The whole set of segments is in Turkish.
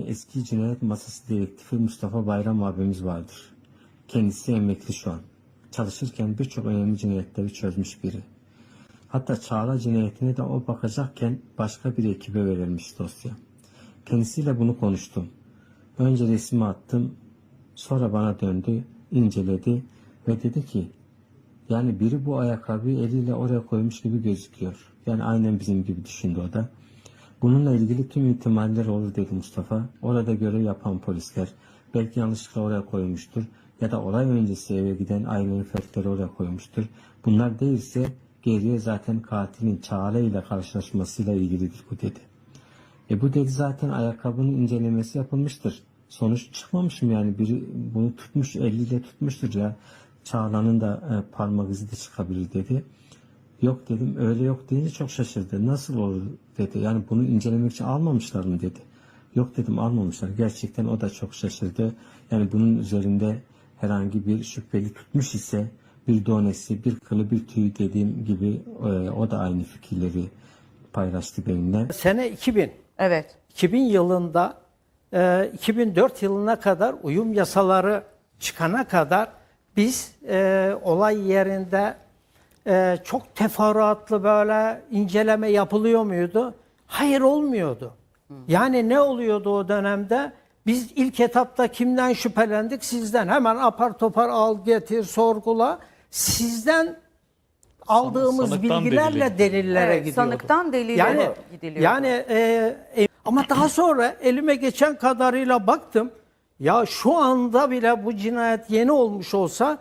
Eski cinayet masası dedektifi Mustafa Bayram abimiz vardır. Kendisi emekli şu an. Çalışırken birçok önemli cinayetleri çözmüş biri. Hatta Çağla cinayetine de o bakacakken başka bir ekibe verilmiş dosya. Kendisiyle bunu konuştum. Önce resmi attım, sonra bana döndü, inceledi ve dedi ki yani biri bu ayakkabıyı eliyle oraya koymuş gibi gözüküyor. Yani aynen bizim gibi düşündü o da. Bununla ilgili tüm ihtimaller olur dedi Mustafa. Orada görev yapan polisler belki yanlışlıkla oraya koymuştur ya da olay öncesi eve giden ailenin fertleri oraya koymuştur. Bunlar değilse geriye zaten katilin Çağla ile karşılaşmasıyla ilgilidir bu dedi. E bu dedi zaten ayakkabının incelemesi yapılmıştır. Sonuç çıkmamış mı yani biri bunu tutmuş eliyle tutmuştur ya. Çağla'nın da e, parmak izi de çıkabilir dedi. Yok dedim öyle yok deyince çok şaşırdı. Nasıl olur dedi. Yani bunu incelemek için almamışlar mı dedi. Yok dedim almamışlar. Gerçekten o da çok şaşırdı. Yani bunun üzerinde herhangi bir şüpheli tutmuş ise bir donesi, bir kılı, bir tüyü dediğim gibi e, o da aynı fikirleri paylaştı benimle. Sene 2000. Evet. 2000 yılında e, 2004 yılına kadar uyum yasaları çıkana kadar biz e, olay yerinde e, çok teferruatlı böyle inceleme yapılıyor muydu? Hayır olmuyordu. Yani ne oluyordu o dönemde? Biz ilk etapta kimden şüphelendik? Sizden. Hemen apar topar al getir sorgula. Sizden aldığımız sanıktan bilgilerle delile delillere Evet, gidiyordu. sanıktan delile yani, gidiliyordu. Yani e, e, ama daha sonra elime geçen kadarıyla baktım. Ya şu anda bile bu cinayet yeni olmuş olsa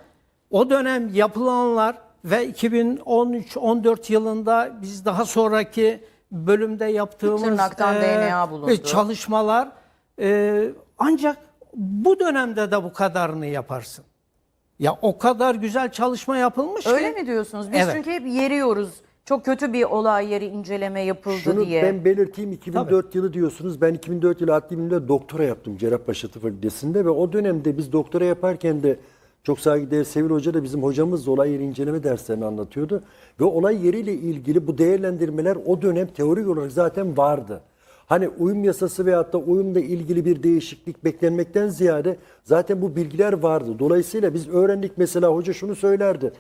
o dönem yapılanlar ve 2013-14 yılında biz daha sonraki bölümde yaptığımız tırnaktan DNA bulundu. e, çalışmalar e, ancak bu dönemde de bu kadarını yaparsın. Ya o kadar güzel çalışma yapılmış Öyle ki. mi diyorsunuz? Biz Evet. çünkü hep yeriyoruz. Çok kötü bir olay yeri inceleme yapıldı Şunu diye. ben belirteyim 2004 yılı diyorsunuz. Ben 2004 yılı adli bilimde doktora yaptım Cerrahpaşa Tıp Fakültesi'nde ve o dönemde biz doktora yaparken de çok saygıdeğer Sevil Hoca da bizim hocamız olay yeri inceleme derslerini anlatıyordu. Ve olay yeriyle ilgili bu değerlendirmeler o dönem teorik olarak zaten vardı. Hani uyum yasası veyahut da uyumla ilgili bir değişiklik beklenmekten ziyade zaten bu bilgiler vardı. Dolayısıyla biz öğrendik mesela hoca şunu söylerdi.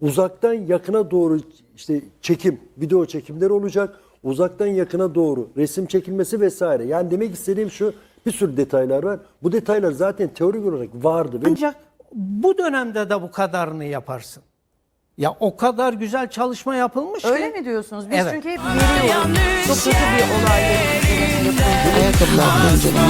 Uzaktan yakına doğru işte çekim, video çekimleri olacak. Uzaktan yakına doğru resim çekilmesi vesaire. Yani demek istediğim şu bir sürü detaylar var. Bu detaylar zaten teorik olarak vardı. Ancak bu dönemde de bu kadarını yaparsın. Ya o kadar güzel çalışma yapılmış Öyle ki. mi diyorsunuz? Biz Evet. çünkü hep yeriyoruz. Çok kötü bir olay. Ayakkabılarda inceleme